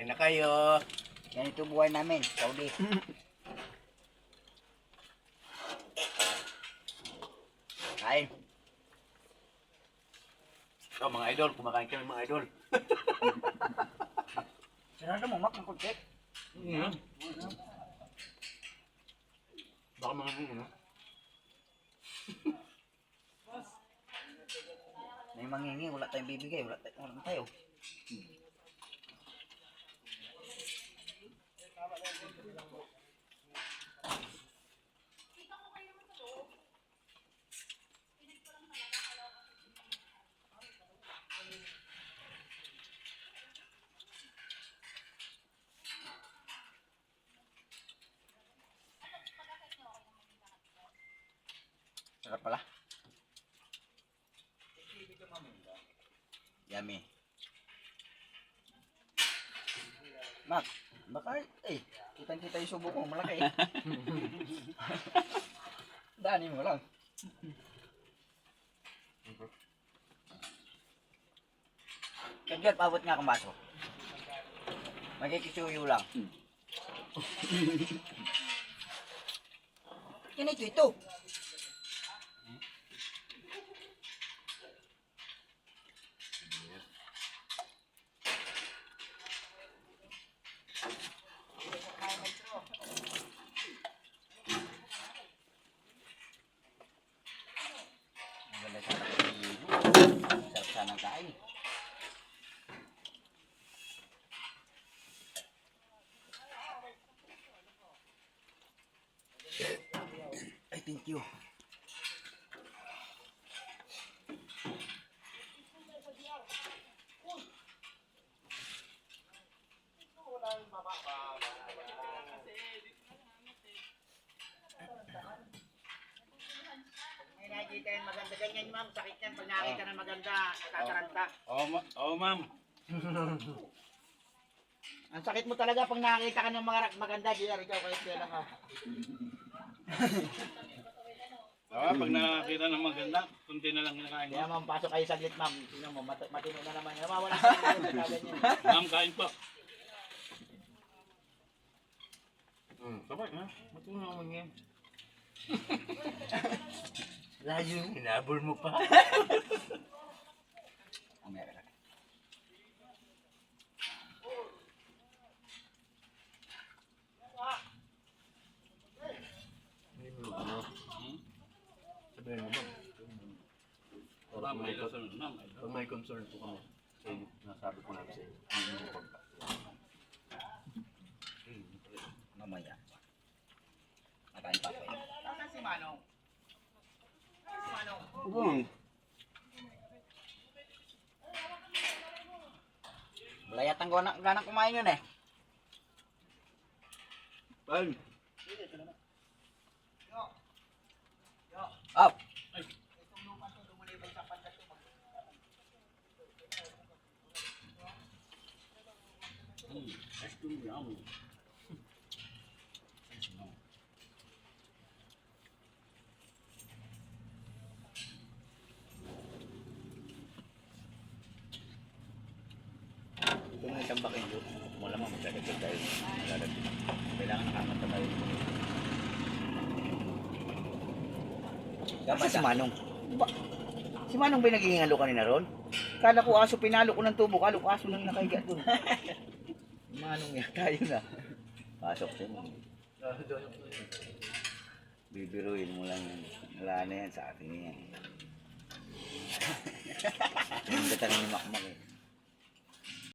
Kain na kayo. Ganito buhay namin, Saudi. Kain. So, mga idol, kumakain kami mga idol. Sinado mo, mak, ang kunti. Mm. Baka mga ano. May mangingi, wala tayong bibigay, wala tayong, wala tayo. Sarap pala. Yummy. Mak, baka eh, kitang-kita yung subo ko, malaki eh. Dani mo lang. Kagyan, pabot nga akong baso. Magkikisuyo lang. Kinito ito. Maganda sana kasi sarap sana kain. Ay, thank you. Nakikita yan maganda. Ganyan ma'am, sakit yan. Pag nakita ng maganda, natataranta. Oo, ma oo ma'am. Ang sakit mo talaga pag nakakita ka ng mga rak- maganda. Di ikaw kayo kaya lang ka. Oo, pag nakakita ng maganda, kunti na lang kinakain Kaya mo. ma'am, pasok kayo saglit ma'am. Tingnan mo, mat matino na naman. Nawawala sa mga ganyan. Ma'am, kain po. Hmm, sabay ha? Matunaw naman yan. Layo, hinabol mo pa. Meron. Sabihin mo ba? Ma'am, Pag may concern po kami, nasabi ko namin sa inyo, hindi mo pagka. Mamaya. Makain pa ako. eh. Nasaan si Manong? Si Manong. Wala yatang gana, ganang kumain yun eh. Ay! Up! Kung may isang bakilyo, wala mo magdadagdag tayo. Magdadagdag. Kailangan nakamata tayo. Dapat si Manong. Si Manong ba yung naghihingalo kanina ron? Kala ko aso, pinalo ko ng tubo. Kala ko aso lang nakahiga doon. Manong yata yun ah. Pasok siya mo. Bibiruin mo lang yan. Wala na yan sa atin yan. Yung datanong ni Makmak eh.